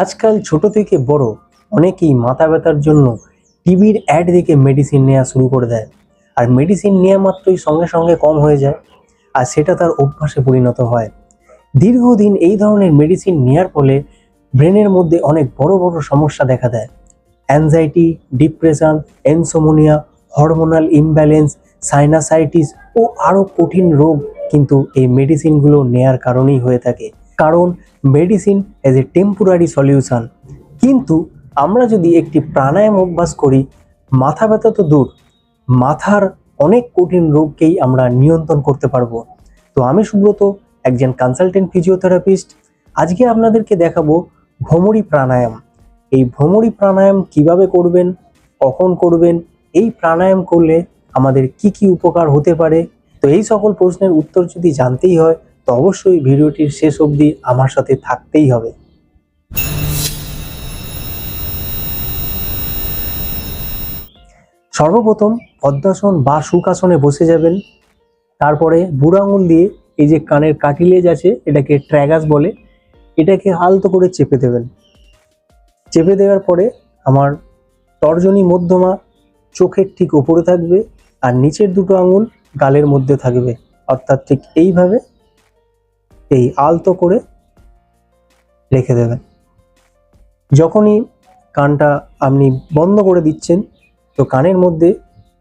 আজকাল ছোট থেকে বড় অনেকেই মাথা ব্যথার জন্য টিভির অ্যাড দেখে মেডিসিন নেওয়া শুরু করে দেয়। আর মেডিসিন নেওয়া মাত্রই সঙ্গে সঙ্গে কম হয়ে যায়, আর সেটা তার অভ্যাসে পরিণত হয়। দীর্ঘদিন এই ধরনের মেডিসিন নেওয়ার ফলে ব্রেনের মধ্যে অনেক বড় বড় সমস্যা দেখা দেয়। Anxiety depression insomnia hormonal imbalance sinusitis ও আরও কঠিন রোগ কিন্তু এই মেডিসিনগুলো নেয়ার কারণেই হয়ে থাকে। কারণ medicine as a temporary solution কিন্তু আমরা যদি একটি প্রাণায়াম অভ্যাস করি, মাথা ব্যথা তো দূর, মাথার অনেক কঠিন রোগকেই আমরা নিয়ন্ত্রণ করতে পারব। তো আমি সুব্রত, একজন কনসালটেন্ট ফিজিওথেরাপিস্ট আজকে আপনাদেরকে দেখাবো ভ্রমরি প্রাণায়াম। এই ভ্রমরি প্রাণায়াম কীভাবে করবেন, কখন করবেন, এই প্রাণায়াম করলে আমাদের কি কি উপকার হতে পারে? তো এই সকল প্রশ্নের উত্তর যদি জানতেই হয় তো অবশ্যই ভিডিওটির শেষ অবধি আমার সাথে থাকতেই হবে। সর্বপ্রথম পদ্মাসন বা সুখাসনে বসে যাবেন। তারপরে বুড়ো আঙুল দিয়ে এই যে কানের কাটিলেজ আছে, এটাকে ট্র্যাগাস বলে, এটাকে আলতো করে চেপে দেবেন। চেপে দেওয়ার পরে আমার তর্জনী মধ্যমা চোখের ঠিক উপরে থাকবে আর নিচের দুটো আঙুল গালের মধ্যে থাকবে। অর্থাৎ ঠিক এইভাবে এই আলতো করে রেখে দেবেন। যখনই কানটা আপনি বন্ধ করে দিচ্ছেন, তো কানের মধ্যে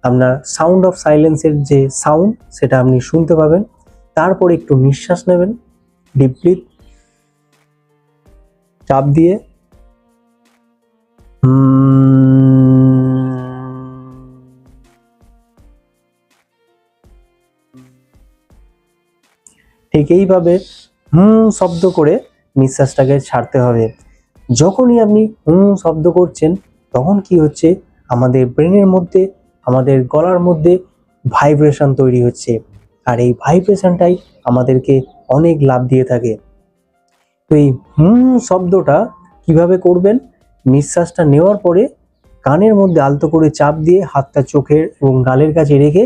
আপনার সাউন্ড অফ সাইলেন্সের যে সাউন্ড সেটা আপনি শুনতে পাবেন। তারপরে একটু নিঃশ্বাস নেবেন ডিপলি চাপ দিয়ে ঠিক এইভাবে হুম শব্দ করে নিঃশ্বাসটাকে ছাড়তে হবে। যখনই আপনি হুম শব্দ করছেন, তখন কি হচ্ছে? আমাদের ব্রেনের মধ্যে, আমাদের গলার মধ্যে ভাইব্রেশন তৈরি হচ্ছে। আর এই ভাইব্রেশনটাই আমাদেরকে অনেক লাভ দিয়ে থাকে। তো এই হুম শব্দটা কীভাবে করবেন? নিঃশ্বাসটা নেওয়ার পরে কানের মধ্যে আলতো করে চাপ দিয়ে হাতটা চোখের এবং গালের কাছে রেখে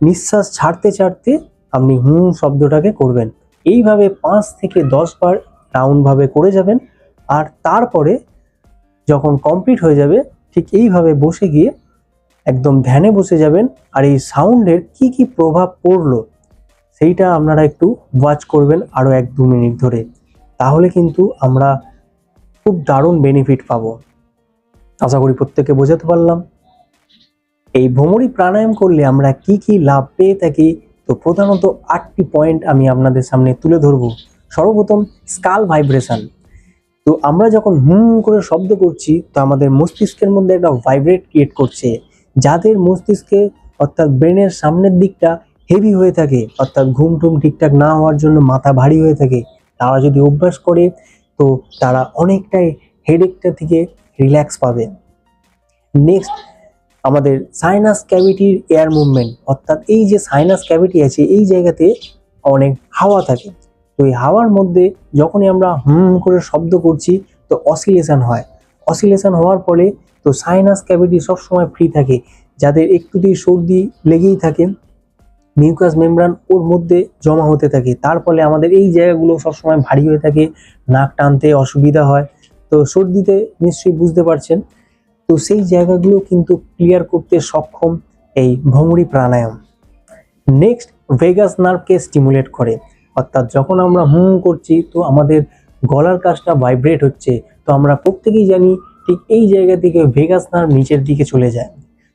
নিঃশ্বাস ছাড়তে ছাড়তে আপনি হুম শব্দটাকে করবেন। এইভাবে পাঁচ থেকে দশ বার রাউন্ডভাবে করে যাবেন আর তারপরে যখন কমপ্লিট হয়ে যাবে, ঠিক এইভাবে বসে গিয়ে একদম ধ্যানে বসে যাবেন আর এই সাউন্ডের কি কি প্রভাব পড়ল সেইটা আপনারা একটু ওয়াচ করবেন আরও এক দু মিনিট ধরে। তাহলে কিন্তু আমরা খুব দারুণ বেনিফিট পাবো। আশা করি প্রত্যেকে বোঝাতে পারলাম। এই ভ্রমরি প্রাণায়াম করলে আমরা কি কি লাভ পেয়ে থাকি তো প্রধানত আটটি পয়েন্ট আমি আপনাদের সামনে তুলে ধরবো। সর্বপ্রথম স্কাল ভাইব্রেশন তো আমরা যখন হুম করে শব্দ করছি, তো আমাদের মস্তিষ্কের মধ্যে একটা ভাইব্রেট ক্রিয়েট করছে, যাদের মস্তিষ্কে অর্থাৎ ব্রেনের সামনের দিকটা হেভি হয়ে থাকে, অর্থাৎ ঘুম টুম ঠিকঠাক না হওয়ার জন্য মাথা ভারী হয়ে থাকে। তারা যদি অভ্যাস করে, তো তারা অনেকটাই হেডেকটা থেকে রিল্যাক্স পাবে। নেক্সট আমাদের সাইনাস ক্যাভিটির এয়ার মুভমেন্ট অর্থাৎ এই যে সাইনাস ক্যাভিটি আছে, এই জায়গাতে অনেক হাওয়া থাকে। তো এই হাওয়ার মধ্যে যখনই আমরা হুম করে শব্দ করছি, তো অসিলেশন হয়। অসিলেশন হওয়ার ফলে তো সাইনাস ক্যাভিটি সবসময় ফ্রি থাকে। যাদের একটুতেই সর্দি লেগেই থাকে মিউকাস মেমব্রান ওর মধ্যে জমা হতে থাকে। তার ফলে আমাদের এই জায়গাগুলো সবসময় ভারী হয়ে থাকে, নাক টানতে অসুবিধা হয়। তো সর্দিতে নিশ্চয়ই বুঝতে পারছেন তো সেই জায়গাগুলো কিন্তু ক্লিয়ার করতে সক্ষম এই ভ্রমরি প্রাণায়াম। নেক্সট ভেগাস নার্ভকে স্টিমুলেট করে। অর্থাৎ যখন আমরা হুম করছি, তো আমাদের গলার কাজটা ভাইব্রেট হচ্ছে। তো আমরা প্রত্যেকেই জানি ঠিক এই জায়গা থেকে ভেগাস নার্ভ নিচের দিকে চলে যায়।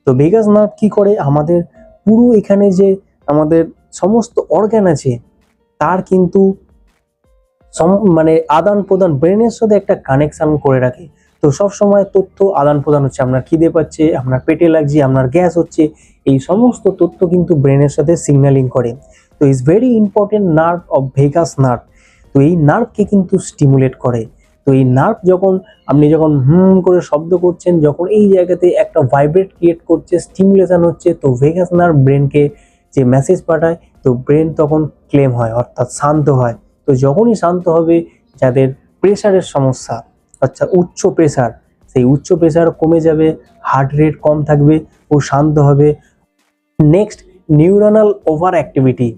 তো ভেগাস নার্ভ কি করে? আমাদের পুরো এখানে যে আমাদের সমস্ত অর্গ্যান আছে, তার কিন্তু মানে আদান প্রদান ব্রেনের সাথে একটা কানেকশন করে রাখে। তো সব সময় তথ্য আদান প্রদান হচ্ছে আপনার খিদে পাচ্ছে? আপনার পেটে লাগছে, আপনার গ্যাস হচ্ছে। এই সমস্ত তথ্য কিন্তু ব্রেনের সাথে সিগন্যালিং করে। তো is very important nerve of vagus nerve তো এই নার্ভকে কিন্তু স্টিমুলেট করে। তো এই নার্ভ যখন, আপনি যখন হুম করে শব্দ করছেন, যখন এই জায়গাতে একটা ভাইব্রেট ক্রিয়েট করছে স্টিমুলেশন হচ্ছে, তো ভেগাস নার্ভ ব্রেনকে যে মেসেজ পাঠায়, তো ব্রেন তখন ক্লেম হয়, অর্থাৎ শান্ত হয়। তো যখনই শান্ত হবে, যাদের প্রেশারের সমস্যা আচ্ছা উচ্চ প্রেশার সেই উচ্চ প্রেশার কমে যাবে হার্ট রেট কম থাকবে ও শান্ত হবে। নেক্সট নিউরনাল ওভার অ্যাক্টিভিটি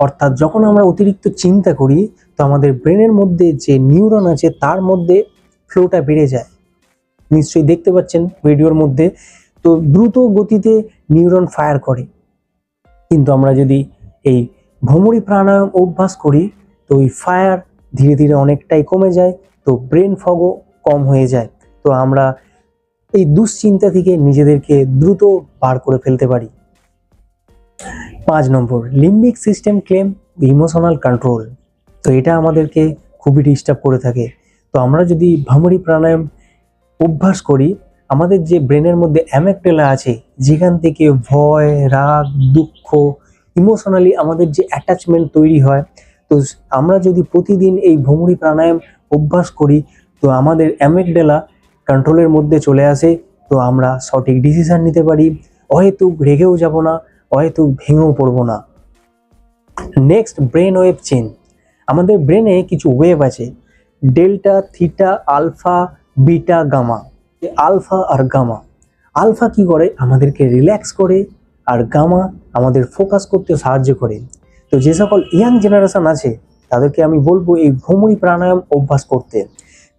অর্থাৎ যখন আমরা অতিরিক্ত চিন্তা করি, তো আমাদের ব্রেনের মধ্যে যে নিউরন আছে, তার মধ্যে ফ্লোটা বেড়ে যায়। নিশ্চয়ই দেখতে পাচ্ছেন ভিডিওর মধ্যে। তো দ্রুত গতিতে নিউরন ফায়ার করে। কিন্তু আমরা যদি এই ভ্রমরি প্রাণায়াম অভ্যাস করি, তো ওই ফায়ার ধীরে ধীরে অনেকটাই কমে যায়। তো ব্রেন ফগও কম হয়ে যায়। তো আমরা এই দুশ্চিন্তা থেকে নিজেদেরকে দ্রুত বার করে ফেলতে পারি। পাঁচ নম্বর limbic system claim emotional control তো এটা আমাদেরকে খুবই ডিস্টার্ব করে থাকে। তো আমরা যদি ভ্রমরি প্রাণায়াম অভ্যাস করি, আমাদের যে ব্রেনের মধ্যে অ্যামেকটেলা আছে, যেখান থেকে ভয়, রাগ, দুঃখ ইমোশনালি আমাদের যে অ্যাটাচমেন্ট তৈরি হয়, তো আমরা যদি প্রতিদিন এই ভ্রমরি প্রাণায়াম অভ্যাস করি, তো আমাদের অ্যামেকডেলা কন্ট্রোলের মধ্যে চলে আসে, তো আমরা সঠিক ডিসিশন নিতে পারি। অহেতুক রেগেও যাব না, অহেতুক ভেঙেও পড়ব না। নেক্সট ব্রেন ওয়েভ চেন আমাদের ব্রেনে কিছু ওয়েভ আছে delta theta alpha beta gamma alpha আর গামা আলফা কি করে? আমাদেরকে রিল্যাক্স করে, আর গামা আমাদের ফোকাস করতে সাহায্য করে। তো যে সকল ইয়াং জেনারেশান আছে তাদেরকে আমি বলব এই ভ্রমরি প্রাণায়াম অভ্যাস করতে।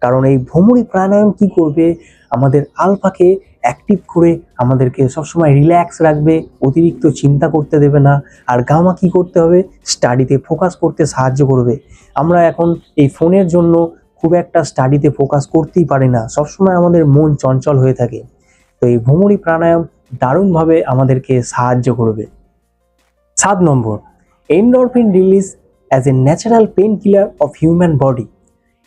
কারণ এই ভ্রমরি প্রাণায়াম কি করবে? আমাদের আলফাকে অ্যাক্টিভ করে আমাদেরকে সবসময় রিল্যাক্স রাখবে, অতিরিক্ত চিন্তা করতে দেবে না। আর গামা কি করতে হবে? স্টাডিতে ফোকাস করতে সাহায্য করবে। আমরা এখন এই ফোনের জন্য খুব একটা স্টাডিতে ফোকাস করতেই পারি না। সবসময় আমাদের মন চঞ্চল হয়ে থাকে। তো এই ভ্রমরি প্রাণায়াম দারুণভাবে আমাদেরকে সাহায্য করবে। সাত নম্বর endorphin release as a natural painkiller of human body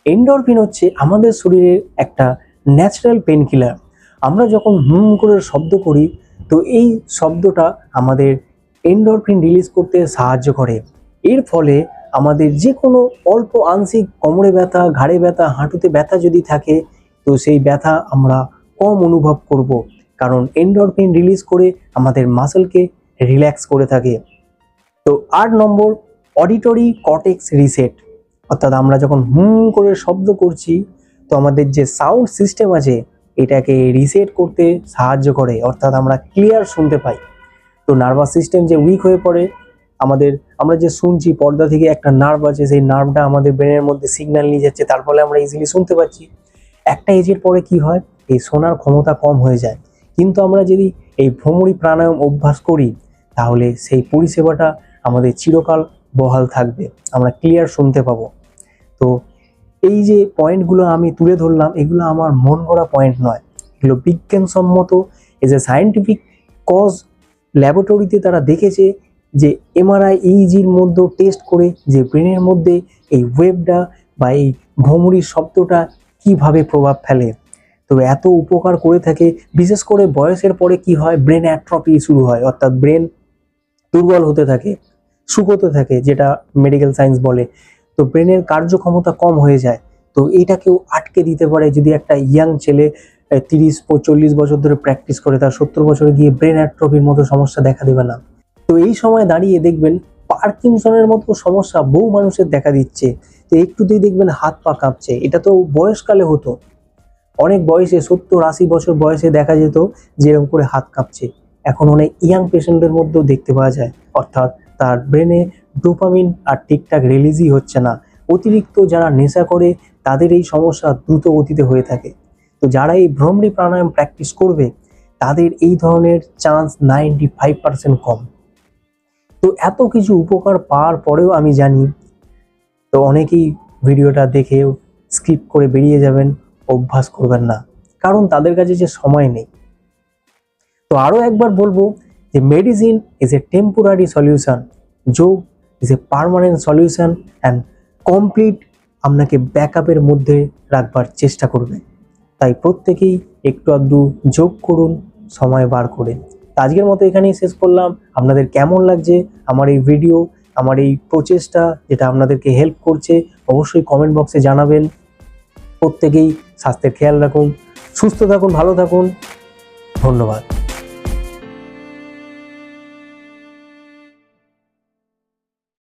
endorphin হচ্ছে আমাদের শরীরের একটা ন্যাচারাল পেন কিলার আমরা যখন হুম করে শব্দ করি, তো এই শব্দটা আমাদের এন্ডরফিন রিলিজ করতে সাহায্য করে। এর ফলে আমাদের যে কোনো অল্প আংশিক কোমরে ব্যথা, ঘাড়ে ব্যথা, হাঁটুতে ব্যথা যদি থাকে, তো সেই ব্যথা আমরা কম অনুভব করব। কারণ এন্ডরফিন রিলিজ করে আমাদের মাসেলকে রিল্যাক্স করে থাকে। তো আট নম্বর অডিটরি কটেক্স রিসেট অর্থাৎ আমরা যখন হুম করে শব্দ করছি, তো আমাদের যে সাউন্ড সিস্টেম আছে, এটাকে রিসেট করতে সাহায্য করে, অর্থাৎ আমরা ক্লিয়ার শুনতে পাই। তো নার্ভাস সিস্টেম যে উইক হয়ে পড়ে, আমাদের, আমরা যে শুনছি, পর্দা থেকে একটা নার্ভ আছে, সেই নার্ভটা আমাদের ব্রেনের মধ্যে সিগন্যাল নিয়ে যাচ্ছে, তার ফলে আমরা ইজিলি শুনতে পাচ্ছি। একটা এজের পরে কি হয়? এই শোনার ক্ষমতা কম হয়ে যায়। কিন্তু আমরা যদি এই ভ্রমরি প্রাণায়াম অভ্যাস করি, তাহলে সেই পরিষেবাটা আমাদের চিরকাল বহাল থাকবে, আমরা ক্লিয়ার শুনতে পাবো। তো এই যে পয়েন্টগুলো আমি তুলে ধরলাম, এগুলো আমার মন গড়া পয়েন্ট নয়। এগুলো বিজ্ঞানসম্মত এজ এ সায়েন্টিফিক কজ ল্যাবরেটরিতে তারা দেখেছে যে এমআরআই ইইজির মধ্যে টেস্ট করে যে ব্রেনের মধ্যে এই ওয়েবটা বা এই ভ্রমরির শব্দটা কীভাবে প্রভাব ফেলে। তো এত উপকার করে থাকে, বিশেষ করে বয়সের পরে কি হয় ব্রেন অ্যাট্রফি শুরু হয়, অর্থাৎ ব্রেন দুর্বল হতে থাকে। শুকোতে থাকে, যেটা মেডিকেল সায়েন্স বলে। তো ব্রেনের কার্যক্ষমতা কম হয়ে যায়। তো এইটাকেও আটকে দিতে পারে যদি একটা ইয়াং ছেলে তিরিশ চল্লিশ বছর ধরে প্র্যাকটিস করে, তার সত্তর বছরে গিয়ে ব্রেন অ্যাট্রফির মতো সমস্যা দেখা দেবে না। তো এই সময় দাঁড়িয়ে দেখবেন, পার্কিনসনের মতো সমস্যা বহু মানুষের দেখা দিচ্ছে। তো একটুতেই দেখবেন হাত পা কাঁপছে। এটা তো বয়সকালে হতো। অনেক বয়সে, সত্তর আশি বছর বয়সে দেখা যেত যেরকম করে হাত কাঁপছে। এখন অনেক ইয়াং পেশেন্টদের মধ্যেও দেখতে পাওয়া যায়। অর্থাৎ তার ব্রেনে ডোপামিন আর ঠিকঠাক রিলিজই হচ্ছে না। অতিরিক্ত যারা নেশা করে, তাদের এই সমস্যা দ্রুত গতিতে হয়ে থাকে। তো যারা এই ভ্রমরি প্রাণায়াম প্র্যাকটিস করবে, তাদের এই ধরনের চান্স নাইনটি ফাইভ পার্সেন্ট কম। তো এত কিছু উপকার পাওয়ার পরেও আমি জানি, তো অনেকেই ভিডিওটা দেখেও স্কিপ করে বেরিয়ে যাবেন, অভ্যাস করবেন না। কারণ তাদের কাছে যে সময় নেই। তো আরও একবার বলব যে medicine is a temporary solution yog is a permanent solution and complete আপনাকে ব্যাকআপের মধ্যে রাখবার চেষ্টা করবে। তাই প্রত্যেকেই একটু আধটু যোগ করুন, সময় বার করে। আজকের মতো এখানেই শেষ করলাম। আপনাদের কেমন লাগছে? আমার এই ভিডিও আমার এই প্রচেষ্টা যেটা আপনাদেরকে হেল্প করছে, অবশ্যই কমেন্ট বক্সে জানাবেন। প্রত্যেকেই স্বাস্থ্যের খেয়াল রাখুন, সুস্থ থাকুন, ভালো থাকুন। ধন্যবাদ।